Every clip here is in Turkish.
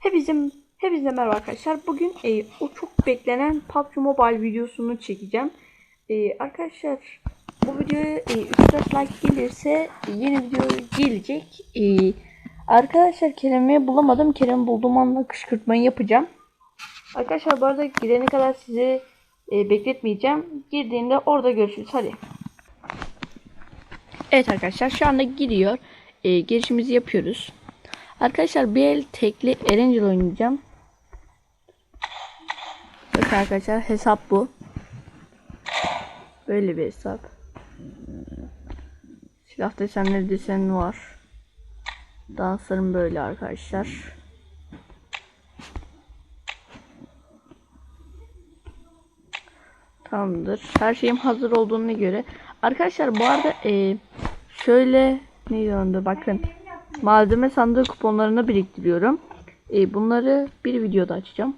Hepinize, hepinize merhaba arkadaşlar. Bugün e, o çok beklenen PUBG Mobile videosunu çekeceğim. E, arkadaşlar bu videoya e, 3-4 like gelirse yeni video gelecek. E, arkadaşlar Kerem'i bulamadım. Kerem'i bulduğum anda kışkırtmayı yapacağım. Arkadaşlar bu arada girene kadar sizi e, bekletmeyeceğim. Girdiğinde orada görüşürüz. Hadi. Evet arkadaşlar şu anda giriyor. E, girişimizi yapıyoruz. Arkadaşlar bir el tekli Erangel oynayacağım. Bakın arkadaşlar hesap bu. Böyle bir hesap. Silah desenleri desen var. Danslarım böyle arkadaşlar. Tamamdır. Her şeyim hazır olduğuna göre. Arkadaşlar bu arada e, şöyle ne onda bakın. Malzeme sandığı kuponlarını biriktiriyorum. E, bunları bir videoda açacağım.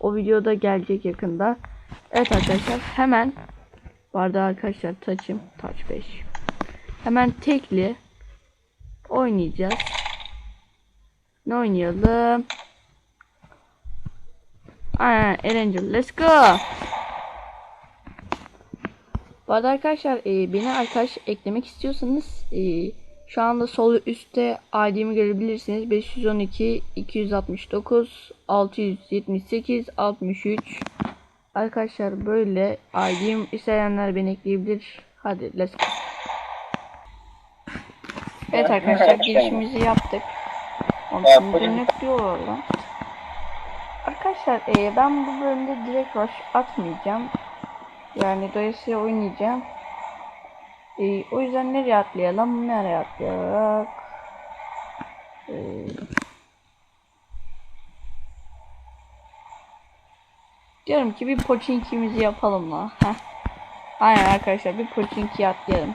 O videoda gelecek yakında. Evet arkadaşlar hemen arada arkadaşlar taçım taç 5. Hemen tekli oynayacağız. Ne oynayalım? Aa, Erangel let's go. Bu arada arkadaşlar e, beni arkadaş eklemek istiyorsanız e, şu anda sol üstte ID'mi görebilirsiniz. 512 269 678 63 Arkadaşlar böyle ID'm isteyenler beni ekleyebilir. Hadi let's go. Evet arkadaşlar girişimizi yaptık. Şimdi dönüp diyorlar lan. Arkadaşlar e, ben bu bölümde direkt rush atmayacağım. Yani dolayısıyla oynayacağım. Ee, o yüzden nereye atlayalım? Nereye atlayak? Ee, diyorum ki bir poçinkimizi yapalım la. Heh. Aynen arkadaşlar bir poçinki atlayalım.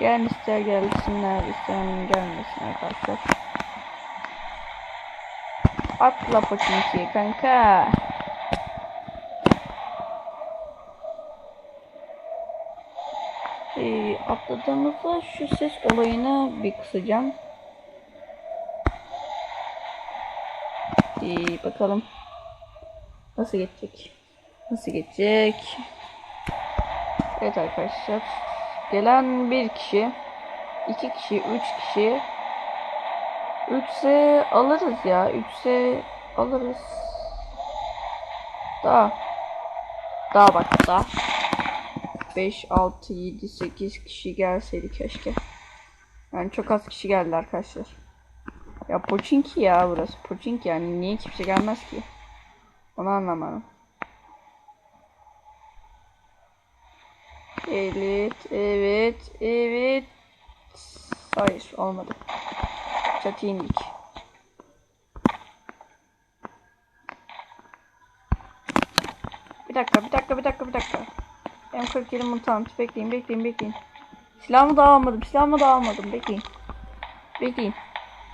Gel ister gelsinler ister gelmesin arkadaşlar. Atla poçinki kanka. E, atladığımızda şu ses olayını bir kısacağım. E, bakalım nasıl geçecek. Nasıl geçecek? Evet arkadaşlar. Gelen bir kişi, iki kişi, üç kişi. Üçse alırız ya. Üçse alırız. Daha. Daha bak daha. 5, 6, 7, 8 kişi gelseydi keşke. Yani çok az kişi geldi arkadaşlar. Ya Poçinki ya burası. Poçinki yani niye kimse gelmez ki? Onu anlamadım. Evet, evet, evet. Hayır, olmadı. Çatıya indik. Bir dakika, bir dakika, bir dakika, bir dakika. M47 mutant. Bekleyin, bekleyin, bekleyin. Silahımı da almadım, silahımı da almadım. Bekleyin. Bekleyin.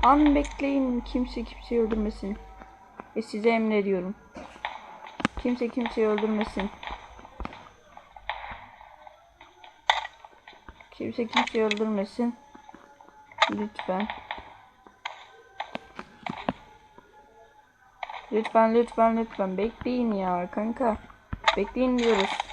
An bekleyin. Kimse kimseyi öldürmesin. Ve size emrediyorum. Kimse kimseyi öldürmesin. Kimse kimseyi öldürmesin. Lütfen. Lütfen lütfen lütfen bekleyin ya kanka. Bekleyin diyoruz.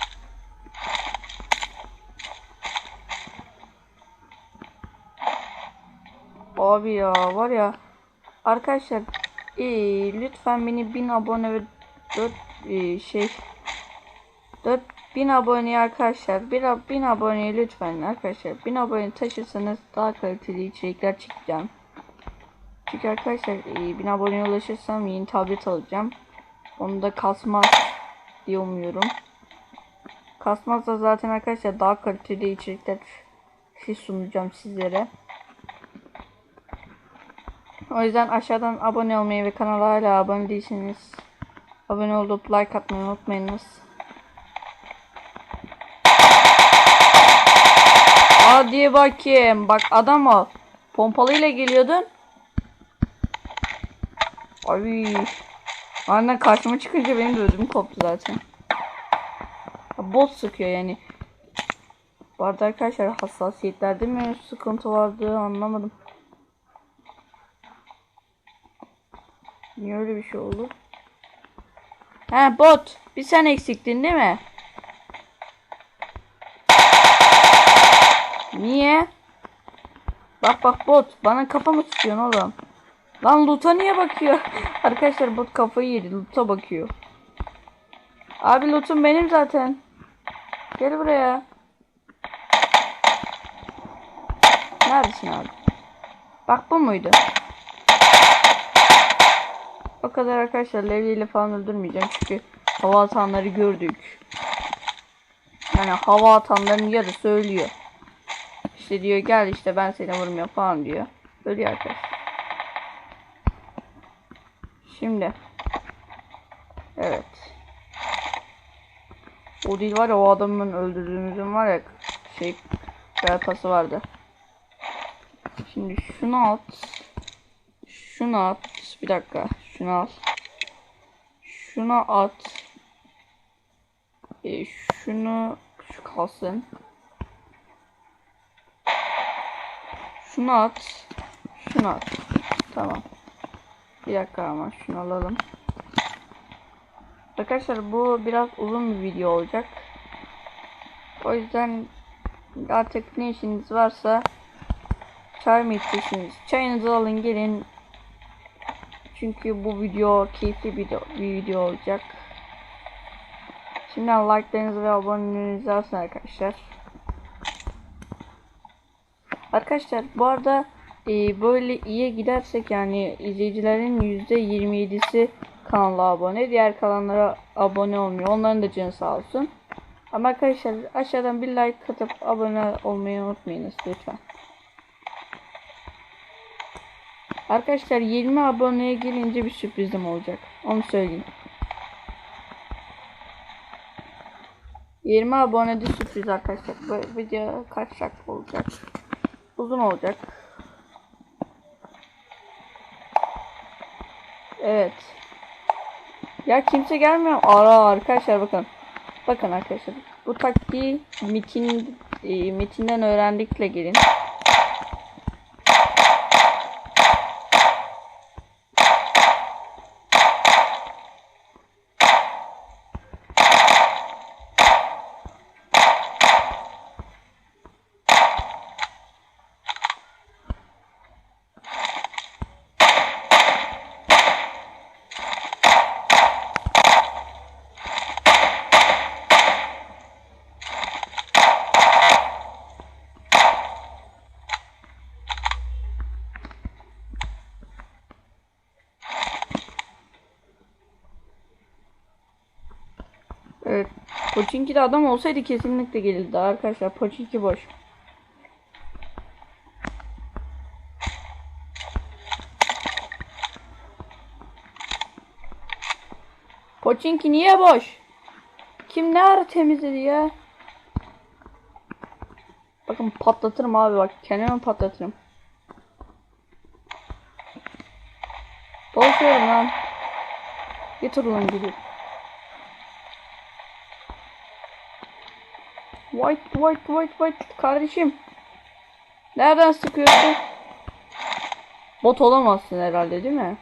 Abi ya var ya arkadaşlar ee, lütfen beni 1000 abone ve 4 ee, şey 4000 abone arkadaşlar 1000 1000 abone lütfen arkadaşlar 1000 abone taşırsanız daha kaliteli içerikler çekeceğim. Çünkü arkadaşlar ee, 1000 aboneye ulaşırsam yeni tablet alacağım. Onu da kasmaz diye umuyorum. Kasmazsa zaten arkadaşlar daha kaliteli içerikler sunacağım sizlere. O yüzden aşağıdan abone olmayı ve kanala hala abone değilseniz abone olup like atmayı unutmayınız. Hadi bakayım. Bak adam ol. Pompalıyla geliyordun. Ay. Aynen karşıma çıkınca benim de koptu zaten. Bot sıkıyor yani. Bu arada arkadaşlar hassasiyetlerde mi sıkıntı vardı anlamadım. Niye öyle bir şey oldu? He bot. Bir sen eksiktin değil mi? Niye? Bak bak bot. Bana kafa mı tutuyorsun oğlum? Lan loot'a niye bakıyor? Arkadaşlar bot kafayı yedi. Loot'a bakıyor. Abi loot'um benim zaten. Gel buraya. Neredesin abi? Bak bu muydu? O kadar arkadaşlar levyeyle falan öldürmeyeceğim çünkü hava atanları gördük. Yani hava atanların yarısı ölüyor. İşte diyor gel işte ben seni vurmuyorum falan diyor. Ölüyor arkadaşlar. Şimdi. Evet. O değil var ya o adamın öldürdüğümüzün var ya şey haritası vardı. Şimdi şunu at. Şunu at. Bir dakika. Şunu al. Şunu at. E, şunu şu kalsın. Şunu at. Şunu at. Tamam. Bir dakika ama şunu alalım. Arkadaşlar bu biraz uzun bir video olacak. O yüzden artık ne işiniz varsa çay mı içeceksiniz? Çayınızı alın gelin. Çünkü bu video keyifli bir bir video olacak. Şimdiden like'larınızı ve abonelerinizi alsın arkadaşlar. Arkadaşlar bu arada e, böyle iyi gidersek yani izleyicilerin %27'si kanala abone. Diğer kalanlara abone olmuyor. Onların da canı sağ olsun. Ama arkadaşlar aşağıdan bir like atıp abone olmayı unutmayınız lütfen. Arkadaşlar 20 aboneye gelince bir sürprizim olacak. Onu söyleyeyim. 20 abonede sürpriz arkadaşlar. Bu video kaç dakika olacak? Uzun olacak. Evet. Ya kimse gelmiyor. Ara arkadaşlar bakın. Bakın arkadaşlar. Bu taktiği Metin e, Metin'den öğrendikle gelin. Evet. Pochinki'de adam olsaydı kesinlikle gelirdi arkadaşlar. Pochinki boş. Pochinki niye boş? Kim ne ara temizledi ya? Bakın patlatırım abi bak. Kendimi patlatırım. Dolaşıyorum lan. Getir ulan gidip. White, white, white, white kardeşim. Nereden sıkıyorsun? Bot olamazsın herhalde değil mi?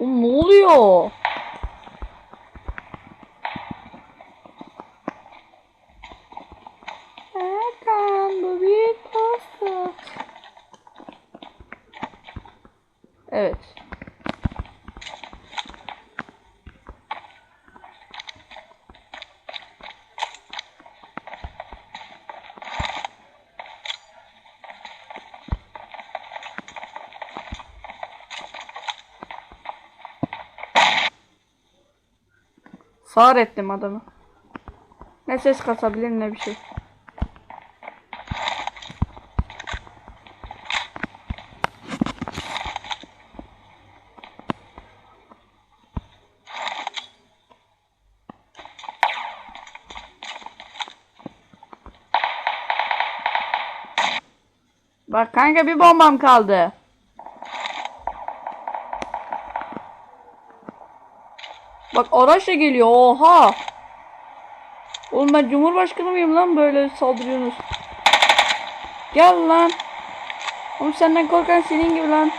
Oğlum ne oluyor? Erkan bu bir pasta. Evet. Sağır ettim adamı. Ne ses kasabilir ne bir şey. Bak kanka bir bombam kaldı. Bak araçla geliyor oha. Oğlum ben Cumhurbaşkanı mıyım lan böyle saldırıyorsunuz? Gel lan. Oğlum senden korkan senin gibi lan.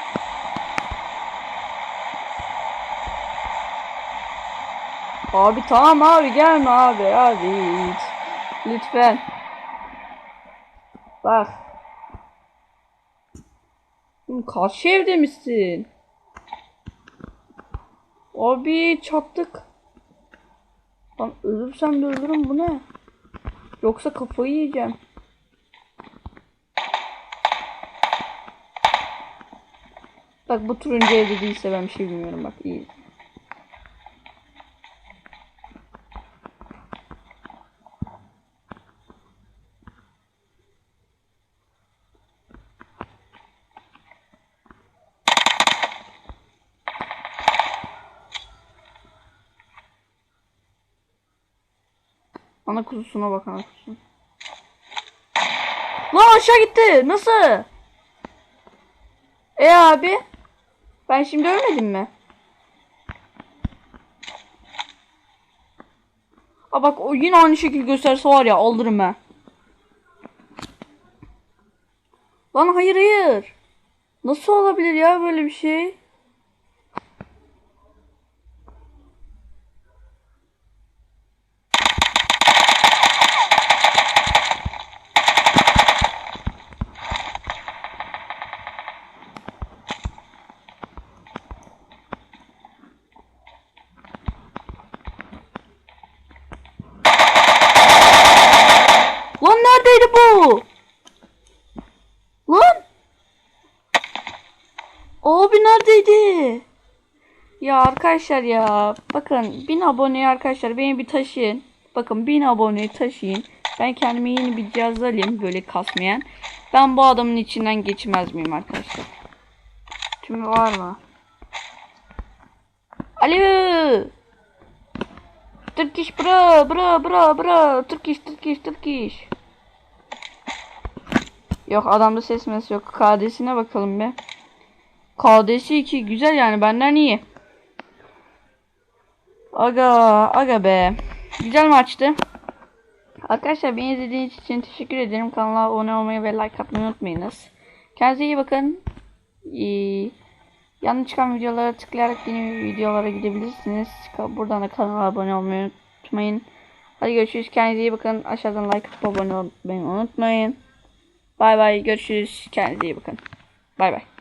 Abi tamam abi gelme abi abi hiç. Lütfen. Bak. Oğlum karşı evde misin? Abi çattık. Lan ölürsem de ölürüm bu ne? Yoksa kafayı yiyeceğim. Bak bu turuncu evde değilse ben bir şey bilmiyorum bak iyi. Ana kuzusuna bak ana kuzusuna. Lan aşağı gitti. Nasıl? E abi. Ben şimdi ölmedim mi? Aa bak o yine aynı şekil gösterse var ya alırım ben. Lan hayır hayır. Nasıl olabilir ya böyle bir şey? Lan neredeydi bu? Lan? Abi neredeydi? Ya arkadaşlar ya bakın 1000 abone arkadaşlar beni bir taşıyın. Bakın 1000 aboneyi taşıyın. Ben kendime yeni bir cihaz alayım böyle kasmayan. Ben bu adamın içinden geçmez miyim arkadaşlar? Tümü var mı? Alo. Turkish bro bro bro bro Turkish Turkish Turkish Yok adamda ses mes yok KD'sine bakalım be KD'si 2 güzel yani benden iyi Aga aga be Güzel maçtı Arkadaşlar beni izlediğiniz için teşekkür ederim kanala abone olmayı ve like atmayı unutmayınız Kendinize iyi bakın İyi. Yanına çıkan videolara tıklayarak yeni videolara gidebilirsiniz. Buradan da kanala abone olmayı unutmayın. Hadi görüşürüz. Kendinize iyi bakın. Aşağıdan like atıp abone olmayı unutmayın. Bay bay. Görüşürüz. Kendinize iyi bakın. Bay bay.